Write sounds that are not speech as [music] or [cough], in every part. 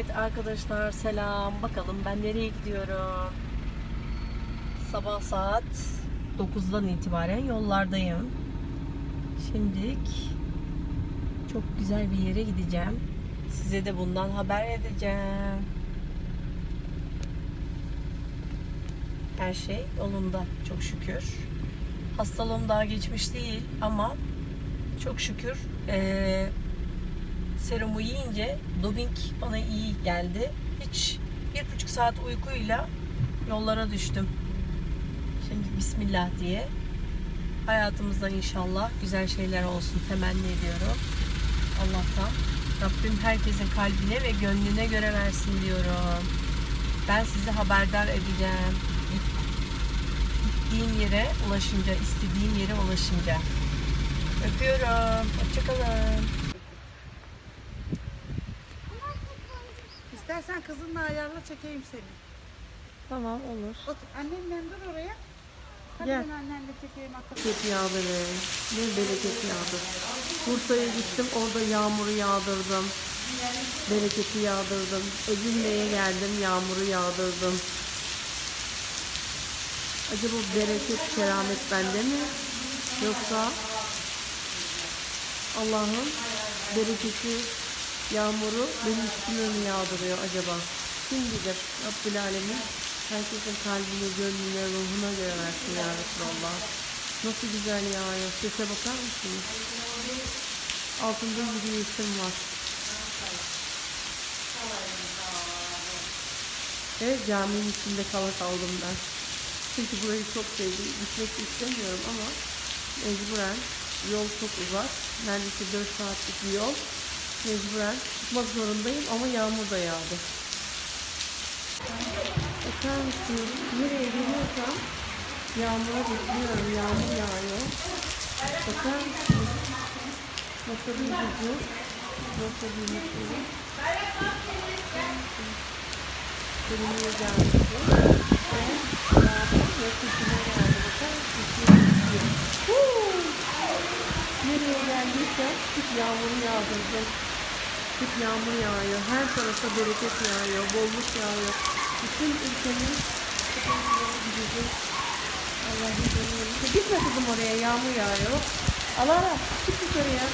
Evet arkadaşlar selam. Bakalım ben nereye gidiyorum? Sabah saat 9'dan itibaren yollardayım. Şimdilik çok güzel bir yere gideceğim. Size de bundan haber edeceğim. Her şey yolunda çok şükür. Hastalığım daha geçmiş değil ama çok şükür eee serumu yiyince doping bana iyi geldi. Hiç bir buçuk saat uykuyla yollara düştüm. Şimdi Bismillah diye hayatımızda inşallah güzel şeyler olsun temenni ediyorum. Allah'tan Rabbim herkesin kalbine ve gönlüne göre versin diyorum. Ben sizi haberdar edeceğim. Gittiğim yere ulaşınca, istediğim yere ulaşınca. Öpüyorum. Hoşçakalın. İstersen kızınla ayarla çekeyim seni. Tamam olur. Otur. Annenle dur oraya. Hadi Gel. ben annenle çekeyim. Bereket yağdırı. Ne bereket yağdır. Bursa'ya gittim orada yağmuru yağdırdım. Bereketi yağdırdım. Edirne'ye geldim yağmuru yağdırdım. Acaba bereket keramet bende mi? Yoksa Allah'ın bereketi yağmuru benim üstüme mi yağdırıyor acaba? Kim bilir Rabbül Alemin herkesin kalbine, gönlüne, ruhuna göre versin ya Resulallah. Nasıl güzel yağıyor. Sese bakar mısınız? Altında yürüyüşüm var. Ve caminin içinde kala kaldım ben. Çünkü burayı çok sevdim. Gitmek istemiyorum ama mecburen yol çok uzak. Neredeyse 4 saatlik bir yol. Mecburen çıkmak zorundayım ama yağmur da yağdı. Bakar mısınız? Nereye geliyorsam yağmura bekliyorum. Yağmur yağıyor. Bakar mısınız? Nasıl bir huzur, nasıl bir mutluluk. Benimle geldi. Ve yağmur ve kuşuma geldi. Bakar mısınız? Nereye geldiysem yağmur yağdırdım. Hep yağmur yağıyor. Her tarafa bereket yağıyor. Bolluk yağıyor. Bütün ülkemiz gidecek. Allah'ın izniyle. Gitme kızım oraya. Yağmur yağıyor. Ala ala. Çık dışarıya.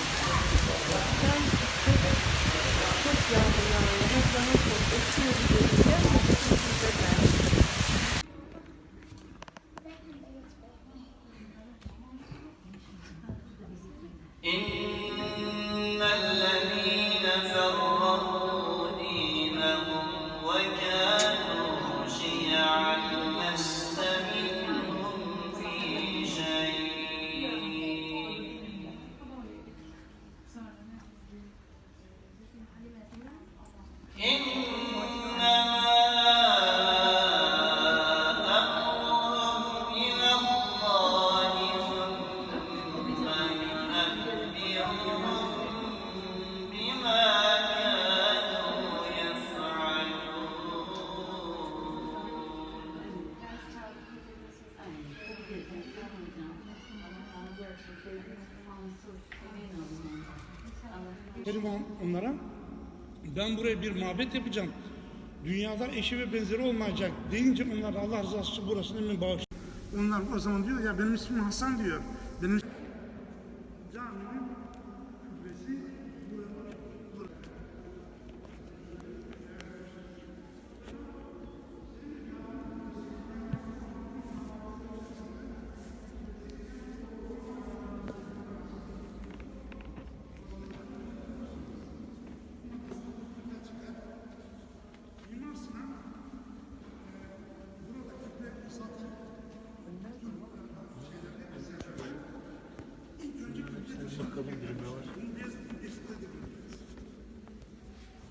Dedim on- onlara ben buraya bir mabet yapacağım. Dünyada eşi ve benzeri olmayacak deyince onlar Allah rızası için burasını hemen bağış. Onlar o zaman diyor ya benim ismim Hasan diyor. Benim caminin kubbesi Mimar Sinan burada küple satın İlk önce küple taşı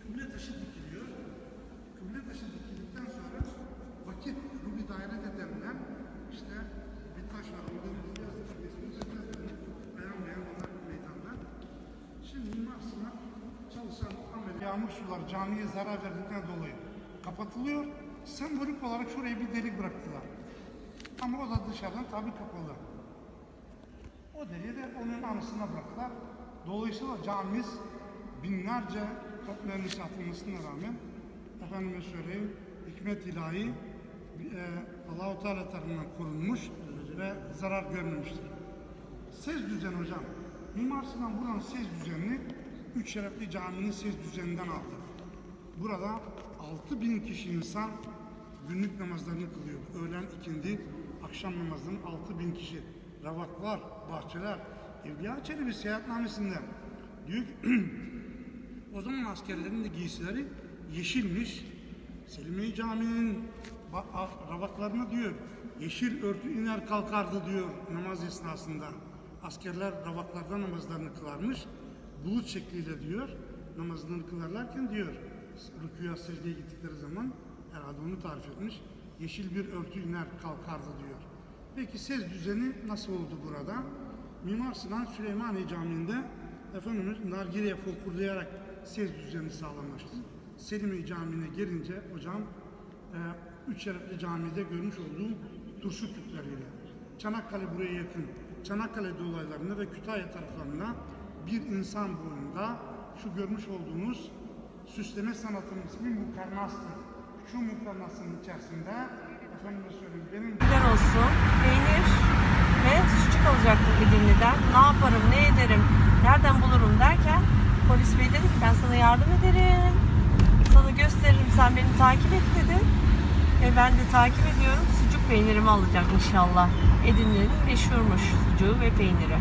Kıble taşı dikiliyor. Kıble taşı dikildikten sonra vakit rubi daire de denilen işte bir taş var. Orada bir. Şimdi Mimar Sinan çalışan amel yağmur suları camiye zarar verdikten dolayı kapatılıyor. Sembolik olarak şuraya bir delik bıraktılar. Ama o da dışarıdan tabi kapalı. O deliği de onun anısına bıraktılar. Dolayısıyla camimiz binlerce top mermisi atılmasına rağmen efendime söyleyeyim hikmet ilahi e, Allahu Teala tarafından korunmuş ve zarar görmemiştir. Sez düzeni hocam. Mimar Sinan buranın sez düzenini Üç Şerefli Camii'nin sez düzeninden aldı. Burada 6000 kişi insan günlük namazlarını kılıyordu. Öğlen ikindi, akşam namazlarını 6000 kişi. Ravaklar, bahçeler. Evliya Çelebi seyahatnamesinde diyor ki [clears throat] o zaman askerlerin de giysileri yeşilmiş. Selimiye Camii'nin ravaklarına diyor yeşil örtü iner kalkardı diyor namaz esnasında. Askerler ravaklarda namazlarını kılarmış. Bulut şekliyle diyor namazlarını kılarlarken diyor rüküya secdeye gittikleri zaman herhalde onu tarif etmiş. Yeşil bir örtü iner kalkardı diyor. Peki sez düzeni nasıl oldu burada? Mimar Sinan Süleymaniye Camii'nde Efendimiz nargileye fokurdayarak sez düzeni sağlamıştı. Selimiye Camii'ne gelince hocam e, Üç Şerefli Camii'de görmüş olduğum turşu kütleriyle Çanakkale buraya yakın. Çanakkale dolaylarında ve Kütahya taraflarında bir insan boyunda şu görmüş olduğunuz süsleme sanatının ismi mukernastır. Şu mukernasın içerisinde efendime Güzel olsun. Peynir ve sucuk alacaktım Edirne'den. Ne yaparım, ne ederim, nereden bulurum derken polis bey dedi ki ben sana yardım ederim. Sana gösteririm sen beni takip et dedi. Ve ben de takip ediyorum. Sucuk peynirimi alacağım inşallah. Edirne'nin meşhurmuş sucuğu ve peyniri.